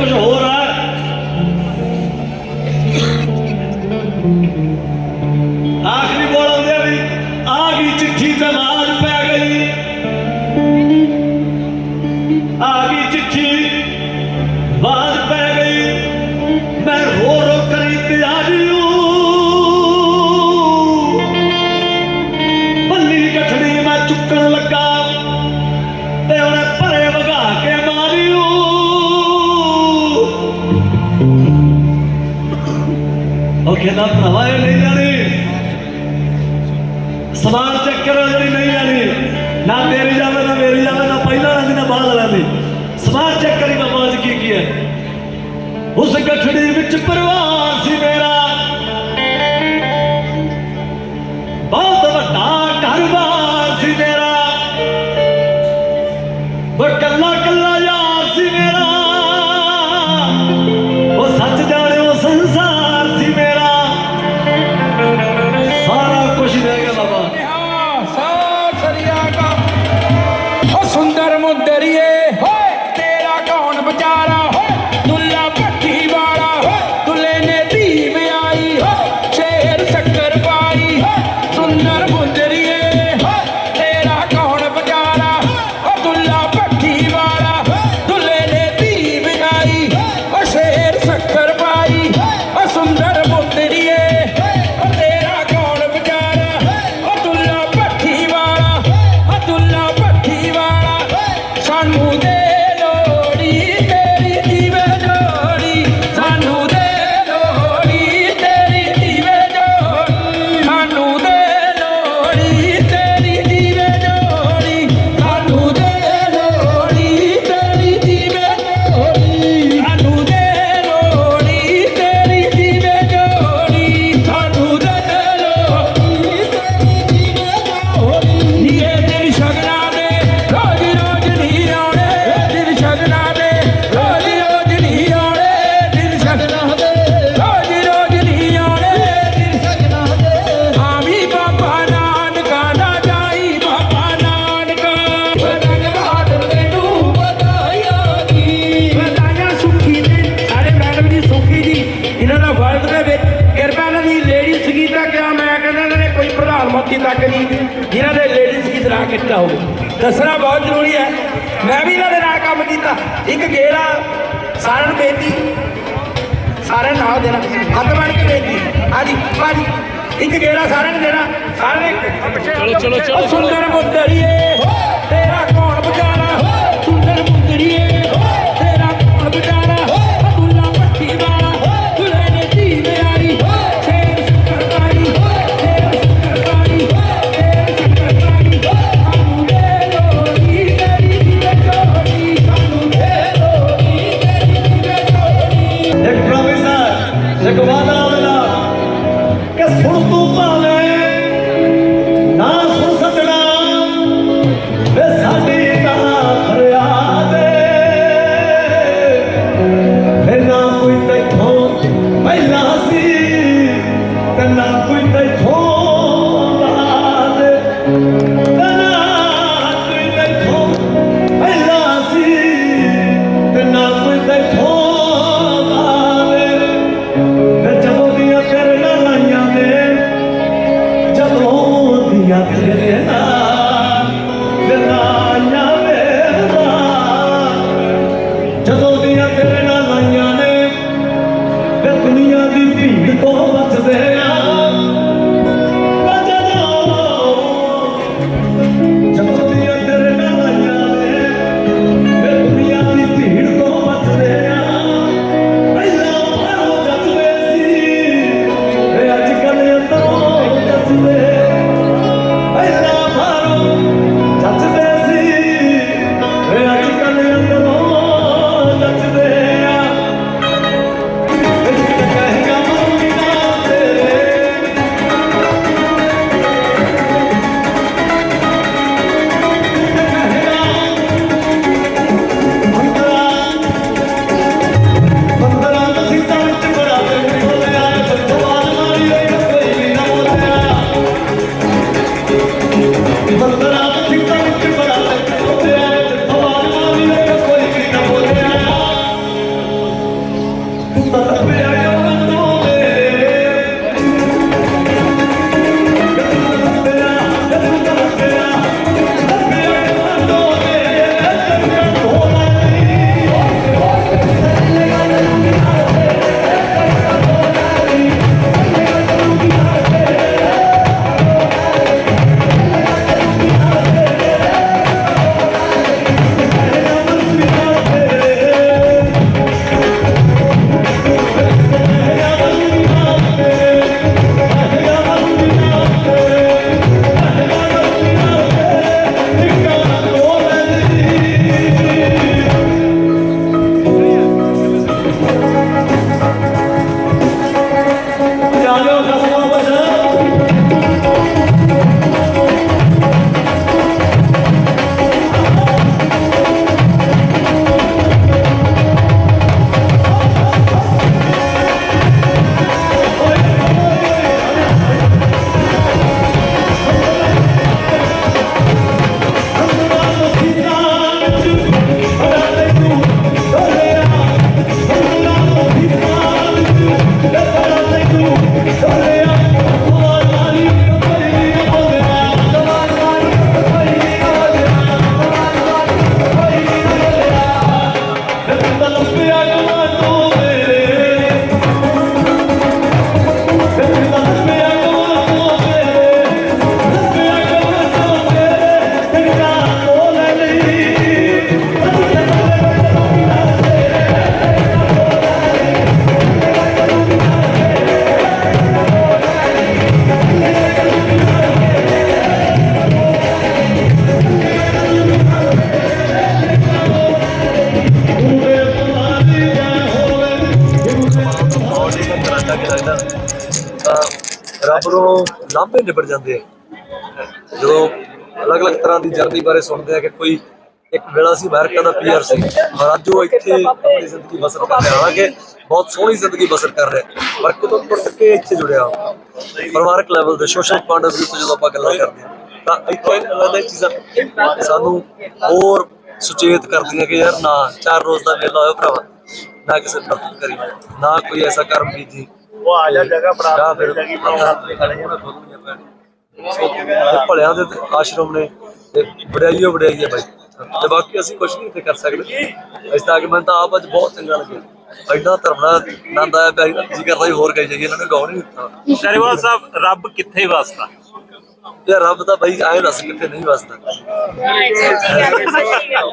coisa horrorosa. ਧੋਖੇ ਦਾ ਭਰਾਵਾ ਇਹ ਨਹੀਂ ਜਾਣੀ ਸਵਾਲ ਚੱਕਰ ਜਿਹੜੀ ਨਹੀਂ ਜਾਣੀ ਨਾ ਤੇਰੀ ਜਾਵੇ, ਨਾ ਮੇਰੀ ਜਾਵੇ, ਨਾ ਪਹਿਲਾਂ ਰਹਿੰਦੀ ਨਾ ਬਾਅਦ ਰਹਿੰਦੀ ਸਵਾਲ ਚੱਕਰ ਹੀ ਆਵਾਜ਼ ਕੀ ਕੀ ਹੈ। ਉਸ ਗੱਠੜੀ ਵਿੱਚ ਪਰਵਾਹ ਤੱਕ ਜੀ ਜਿਨ੍ਹਾਂ ਦੇ ਲੇਡੀਜ਼ ਗੀਤ ਨਾ ਕੀਤਾ ਹੋਵੇ। ਦੱਸਣਾ ਬਹੁਤ ਜ਼ਰੂਰੀ ਹੈ। ਮੈਂ ਵੀ ਇਹਨਾਂ ਦੇ ਨਾਲ ਕੰਮ ਕੀਤਾ। ਇੱਕ ਗੇੜਾ ਸਾਰਿਆਂ ਨੂੰ ਬੇਨਤੀ ਸਾਰਿਆਂ ਨਾਲ ਦੇਣਾ। ਹੱਥ ਬਣ ਕੇ ਬੇਨਤੀ ਹਾਂਜੀ ਭਾਜੀ ਇੱਕ ਗੇੜਾ ਸਾਰਿਆਂ ਨੂੰ ਦੇਣਾ। ਸਾਰਿਆਂ ਨੇ ਚਲੋ ਚਲੋ ਚਲੋ। ਸੁੰਦਰ ਮੁੰਦਰੀਏ ਤੇਰਾ ਕੌਣ ਬਚਾਰਾ ਕਿ ਸੁਣ ਤੂੰ ਭਾਵੇਂ ਨਾ ਲਾਂਭੇ ਨਿਬੜ ਜਾਂਦੇ ਆ? ਜਦੋਂ ਅਲੱਗ-ਅਲੱਗ ਤਰ੍ਹਾਂ ਦੀ ਜਰਨੀ ਬਾਰੇ ਸੁਣਦੇ ਆ ਕਿ ਕੋਈ ਇੱਕ ਵੇਲਾ ਸੀ ਅਮਰੀਕਾ ਦਾ ਪੀਆਰ ਸੀ ਔਰ ਅੱਜ ਉਹ ਇੱਥੇ ਆਪਣੀ ਜ਼ਿੰਦਗੀ ਬਸਰ ਕਰ ਰਿਹਾ ਹਾਲਾਂਕਿ ਬਹੁਤ ਸੋਹਣੀ ਜ਼ਿੰਦਗੀ ਬਸਰ ਕਰ ਰਿਹਾ। ਪਰ ਕਿਤੋਂ ਟੁੱਟ ਕੇ ਇੱਥੇ ਜੁੜਿਆ ਪਰਿਵਾਰਕ ਲੈਵਲ ਤੇ ਸੋਸ਼ਲ ਪੁਆਇੰਟ ਆਫ ਤੋਂ ਜਦੋਂ ਆਪਾਂ ਗੱਲਾਂ ਕਰਦੇ ਹਾਂ ਤਾਂ ਇੱਥੇ ਲੱਗਦਾ ਚੀਜ਼ਾਂ ਸਾਨੂੰ ਹੋਰ ਸੁਚੇਤ ਕਰਦੀਆਂ ਕਿ ਯਾਰ ਨਾ ਚਾਰ ਰੋਜ਼ ਦਾ ਮੇਲਾ ਹੋਇਆ ਭਰਾਵਾ ਨਾ ਕਿਸੇ ਤਰਫ ਕਰੀ ਨਾ ਕੋਈ ਐਸਾ ਕਰਮ ਬੀਜੀ ਉਹ ਆ ਜਾ ਜਗ੍ਹਾ ਬਣਾ ਜਾਂ ਦੇ ਫਿਰ। ਜਗੀ ਬਣਾਉਣਾ ਖੜੇ ਖੜੇ ਸੋ ਇਹ ਭਲਿਆਂ ਦੇ ਆਸ਼ਰਮ ਨੇ ਤੇ ਵਡਿਆਈ ਓ ਵਡਿਆਈ ਹੈ ਬਾਈ। ਤੇ ਬਾਕੀ ਅਸੀਂ ਕੁਝ ਨਹੀਂ ਇੱਥੇ ਕਰ ਸਕਦੇ। ਇਸ ਤਾਂ ਕਿ ਮੈਨੂੰ ਤਾਂ ਆਪ ਅੱਜ ਬਹੁਤ ਚੰਗਾ ਲੱਗਿਆ। ਐਡਾ ਧਰਮਣਾ ਆਨੰਦ ਆਇਆ ਪਿਆ ਜੀ ਕਰਦਾ ਹੀ ਹੋਰ ਕਹੀ ਜਾਈਏ ਇਹਨਾਂ ਨੇ ਗਾਉਣ ਨਹੀਂ ਦਿੱਤਾ। ਗਰੇਵਾਲ ਸਾਹਿਬ ਰੱਬ ਕਿੱਥੇ ਵਸਦਾ? ਤੇ ਰੱਬ ਦਾ ਬਾਈ ਆਏ ਦੱਸ ਕਿੱਥੇ ਨਹੀਂ ਵਸਦਾ।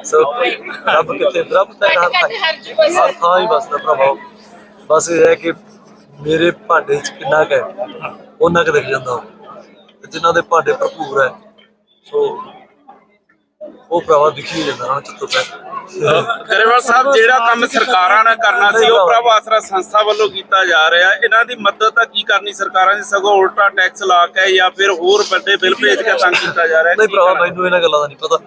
ਸੋ ਰੱਬ ਕਿੱਥੇ ਰੱਬ ਤਾਂ ਹਰ ਥਾਂ ਹਰ ਥਾਂ ਹੀ ਵਸਦਾ ਪ੍ਰਭਾਵ ਬਸ ਇਹ ਹੈ ਕਿ ਮੇਰੇ ਭਾਂਡੇ 'ਚ ਕਿੰਨਾ ਕੁ ਹੈ ਉਹਨਾਂ ਕੁ ਦਿਖ ਜਾਂਦਾ। ਤੇ ਜਿਨ੍ਹਾਂ ਦੇ ਭਾਂਡੇ ਭਰਪੂਰ ਹੈ ਸੋ ਉਹ ਭਰਾਵਾ ਦਿਖੀ ਜਾਂਦਾ ਉਹਨਾਂ ਚਿੱਤੋਂ ਪੈ ਗਰੇਵਾਲ ਸਾਹਿਬ ਜਿਹੜਾ ਕੰਮ ਸਰਕਾਰਾਂ ਨੇ ਕਰਨਾ ਸੀ ਉਹ ਪ੍ਰਭ ਆਸਰਾ ਸੰਸਥਾ ਵੱਲੋਂ ਕੀਤਾ ਜਾ ਰਿਹਾ। ਇਹਨਾਂ ਦੀ ਮਦਦ ਤਾਂ ਕੀ ਕਰਨੀ ਸਰਕਾਰਾਂ ਦੀ ਸਗੋਂ ਉਲਟਾ ਟੈਕਸ ਲਾ ਕੇ ਜਾਂ ਫਿਰ ਹੋਰ ਵੱਡੇ ਬਿੱਲ ਭੇਜ ਕੇ ਤੰਗ ਕੀਤਾ ਜਾ ਰਿਹਾ। ਨਹੀਂ ਭਰਾਵਾ? ਮੈਨੂੰ ਇਹਨਾਂ ਗੱਲਾਂ ਦਾ ਨਹੀਂ ਪਤਾ।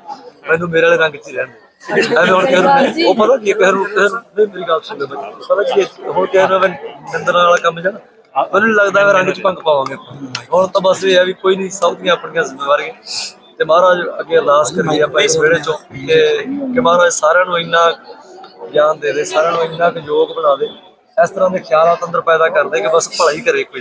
ਮੈਨੂੰ ਮੇਰੇ ਵਾਲੇ ਰੰਗ 'ਚ ਹੀ ਰਹਿਣ ਦੇ ਐਵੇਂ ਹੁਣ ਨੂੰ ਉਹ ਪਤਾ ਕੀ ਹੈ, ਨੂੰ ਨਹੀਂ ਮੇਰੀ ਗੱਲ ਸੁਣ ਲਓ ਪਤਾ ਕੀ ਹੈ, ਹੁਣ ਕਿਸੇ ਨੂੰ ਨਿੰਦਣ ਵਾਲਾ ਕੰਮ ਜਣਾ ਮੈਨੂੰ ਲੱਗਦਾ ਮੈਂ ਰੰਗ 'ਚ ਭੰਗ ਪਾਵਾਂਗੇ ਹੁਣ ਤਾਂ ਬਸ ਇਹ ਹੈ ਵੀ ਕੋਈ ਨਹੀਂ ਸਭ ਦੀਆਂ ਆਪਣੀਆਂ ਜ਼ਿੰਮੇਵਾਰੀਆਂ। ਤੇ ਮਹਾਰਾਜ ਅੱਗੇ ਅਰਦਾਸ ਕਰੀਏ ਆਪਾਂ ਇਸ ਵੇਲੇ 'ਚੋਂ ਕਿ ਕਿ ਮਹਾਰਾਜ ਸਾਰਿਆਂ ਨੂੰ ਇੰਨਾ ਗਿਆਨ ਦੇ ਦੇ ਸਾਰਿਆਂ ਨੂੰ ਇੰਨਾ ਕੁ ਯੋਗ ਬਣਾ ਦੇ। ਇਸ ਤਰ੍ਹਾਂ ਦੇ ਖਿਆਲਾਤ ਅੰਦਰ ਪੈਦਾ ਕਰਦੇ ਕਿ ਬਸ ਭਲਾ ਹੀ ਕਰੇ ਕੋਈ।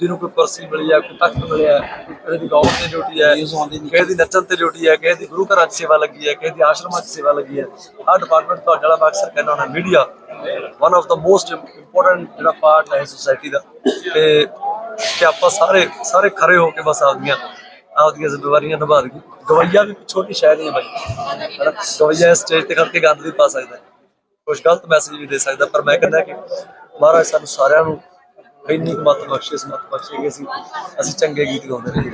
ਜਿਹਨੂੰ ਕੋਈ ਕੁਰਸੀ ਮਿਲੀ ਆ ਕੋਈ ਤਖਤ ਮਿਲਿਆ ਕਿਸੇ ਦੀ ਗਾਉਣ ਤੇ ਡਿਊਟੀ ਹੈ ਕਿਸੇ ਦੀ ਨੱਚਣ ਤੇ ਡਿਊਟੀ ਹੈ ਕਿਸੇ ਦੀ ਗੁਰੂ ਘਰਾਂ 'ਚ ਸੇਵਾ ਲੱਗੀ ਹੈ ਕਿਸੇ ਦੀ ਆਸ਼ਰਮਾਂ 'ਚ ਸੇਵਾ ਲੱਗੀ ਹੈ ਆਹ ਡਿਪਾਰਟਮੈਂਟ ਤੁਹਾਡਾ ਜਿਹੜਾ ਮੈਂ ਅਕਸਰ ਕਹਿੰਦਾ ਹੁੰਦਾ media one of the most important ਜਿਹੜਾ ਪਾਰਟ ਹੈ ਸੋਸਾਇਟੀ ਦਾ। ਤੇ ਕਿ ਆਪਾਂ ਸਾਰੇ ਸਾਰੇ ਖਰੇ ਹੋ ਕੇ ਬਸ ਆਪਦੀਆਂ ਆਪਦੀਆਂ ਜ਼ਿੰਮੇਵਾਰੀਆਂ ਨਿਭਾ ਦਈਏ। ਗਵਈਆ ਵੀ ਛੋਟੀ ਸ਼ੈ ਨਹੀਂ ਹੈ ਬਾਈ? ਗਵਈਆ ਸਟੇਜ ਤੇ ਖੜ ਕੇ ਗੰਦ ਵੀ ਪਾ ਸਕਦਾ ਕੁਝ ਗਲਤ ਮੈਸੇਜ ਵੀ ਦੇ ਸਕਦਾ ਪਰ ਮੈਂ ਕਹਿੰਦਾ ਕਿ ਮਹਾਰਾਜ ਸਾਨੂੰ ਸਾਰਿਆਂ ਨੂੰ ਇੰਨੀ ਕੁ ਮਤ ਬਖਸ਼ੇ ਇਸ ਬਖਸ਼ੇ ਕਿ ਅਸੀਂ ਅਸੀਂ ਚੰਗੇ ਗੀਤ ਗਾਉਂਦੇ ਰਹੇ